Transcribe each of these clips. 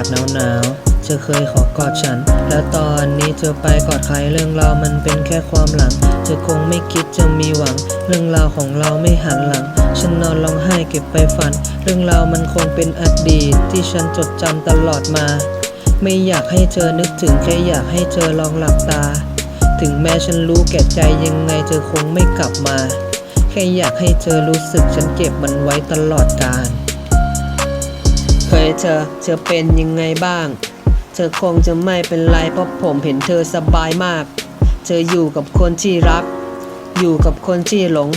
าศหนาวหนาวๆเธอเคยขอกอดฉัน แล้วตอนนี้เธอไปกอดใครเรื่องราวมันเป็นแค่ความหลัง เธอคงไม่คิดจะมีหวัง เรื่องราวของเราไม่หันหลัง ฉันนอนร้องไห้เก็บไปฝัน เรื่องราวมันคงเป็นอดีตที่ฉันจดจำตลอดมา ไม่อยากให้เธอนึกถึงแค่อยากให้เธอลองหลับตา ถึงแม้ฉันรู้แก่ใจยังไงเธอคงไม่กลับมา แค่อยากให้เธอรู้สึกฉันเก็บมันไว้ตลอดกาล เฮ้ยเธอ เธอเป็นยังไงบ้าง เธอคงจะไม่เป็นไรเพราะผมเห็นเธอสบายมาก เธออยู่กับคนที่รัก อยู่กับคนที่หลง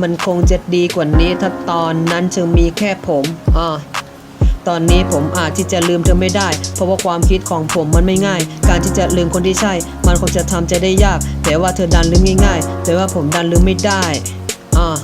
มันคงจะดีกว่านี้ถ้าตอนนั้นเธอมีแค่ผมอ่าตอนนี้ผมอาจที่จะลืมเธอไม่ได้ เพราะว่าความคิดของผมมันไม่ง่าย การที่จะลืมคนที่ใช่ มันคงจะทำใจได้ยาก แต่ว่าเธอดันลืมง่ายๆ แต่ว่าผมดันลืมไม่ได้อ่า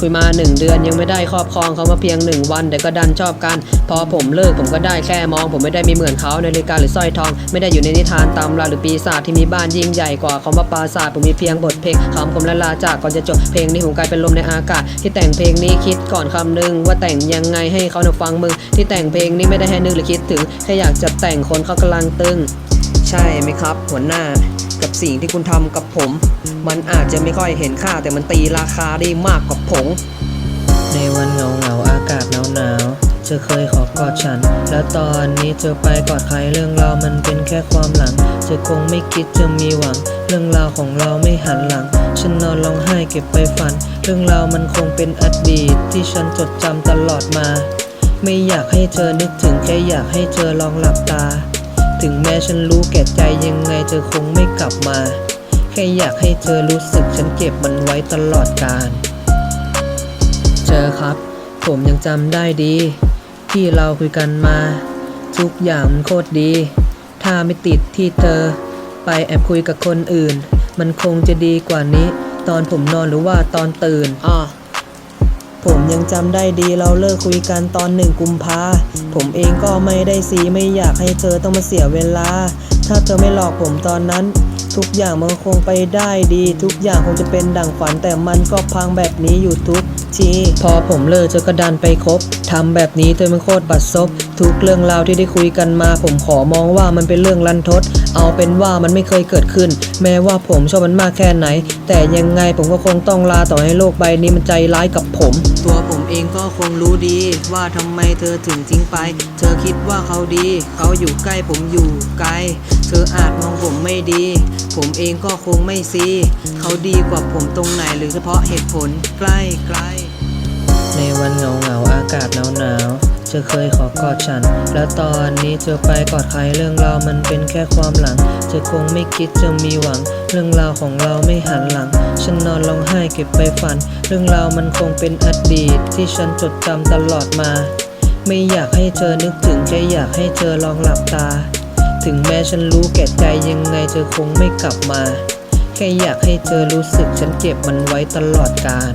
คุยมาหนึ่งเดือนยังไม่ได้ครอบครองเขามาเพียงหนึ่งวัน แต่ก็ดันชอบกัน พอผมเลิกผมก็ได้แค่มอง ผมไม่ได้มีเหมือนเขาในนาฬิกาหรือสร้อยทอง ไม่ได้อยู่ในนิทานตำราหรือปีศาจที่มีบ้านยิ่งใหญ่กว่าคำว่าปราสาทผมมีเพียงบทเพลงคำคมและลาจากก่อนจะจบเพลงนี้ผมกลายเป็นลมในอากาศ ที่แต่งเพลงนี้คิดก่อนคำนึง ว่าแต่งยังไงให้เขาน่ะฟังมึง ที่แต่งเพลงนี้ไม่ได้ให้นึกหรือคิดถึงแค่อยากจะแต่งคนเขากำลังตึง ใช่ไหมครับ หัวหน้า กับสิ่งที่คุณทำกับผม มันอาจจะไม่ค่อยเห็นค่าแต่มันตีราคาได้มากกว่าผง ในวันเหงาเหงาๆอากาศหนาวหนาวๆเธอเคยขอกอดฉัน แล้วตอนนี้เธอไปกอดใครเรื่องราวมันเป็นแค่ความหลัง เธอคงไม่คิดจะมีหวัง เรื่องราวของเราไม่หันหลัง ฉันนอนร้องไห้เก็บไปฝัน เรื่องราวมันคงเป็นอดีตที่ฉันจดจำตลอดมา ไม่อยากให้เธอนึกถึงแค่อยากให้เธอลองหลับตา ถึงแม้ฉันรู้แก่ใจยังไงเธอคงไม่กลับมา แค่อยากให้เธอรู้สึกฉันเก็บมันไว้ตลอดกาลเจอครับ ผมยังจำได้ดี ที่เราคุยกันมา ทุกอย่างมันโคตรดี ถ้าไม่ติดที่เธอ ไปแอบคุยกับคนอื่น มันคงจะดีกว่านี้ ตอนผมนอนหรือว่าตอนตื่นอ่า ผมยังจำได้ดีเราเลิกคุยกันตอนหนึ่งกุมภาผมเองก็ไม่ได้ซีไม่อยากให้เธอต้องมาเสียเวลา ถ้าเธอไม่หลอกผมตอนนั้น ทุกอย่างมันคงไปได้ดี ทุกอย่างคงจะเป็นดั่งฝันแต่มันก็พังแบบนี้อยู่ทุกทีพอผมเลิกเธอก็ดันไปคบทำแบบนี้เธอมันโคตรบัดซบ ทุกเรื่องราวที่ได้คุยกันมา ผมขอมองว่ามันเป็นเรื่องลันทด เอาเป็นว่ามันไม่เคยเกิดขึ้น แม้ว่าผมชอบมันมากแค่ไหน แต่ยังไงผมก็คงต้องลาต่อให้โลกใบนี้มันใจร้ายกับผม ตัวผมเองก็คงรู้ดี ว่าทำไมเธอถึงทิ้งไป เธอคิดว่าเขาดี เขาอยู่ใกล้ผมอยู่ไกล เธออาจมองผมไม่ดี ผมเองก็คงไม่ซี เขาดีกว่าผมตรงไหนหรือเฉพาะเหตุผลใกล้ใกล้ในวันเหงาเหงาๆอากาศหนาวหนาวๆเธอเคยขอกอดฉัน แล้วตอนนี้เธอไปกอดใครเรื่องราวมันเป็นแค่ความหลัง เธอคงไม่คิดจะมีหวัง เรื่องราวของเราไม่หันหลัง ฉันนอนร้องไห้เก็บไปฝัน เรื่องราวมันคงเป็นอดีต ที่ฉันจดจำตลอดมา ไม่อยากให้เธอนึกถึงแค่อยากให้เธอลองหลับตา ถึงแม้ฉันรู้แก่ใจยังไงเธอคงไม่กลับมา แค่อยากให้เธอรู้สึกฉันเก็บมันไว้ตลอดกาล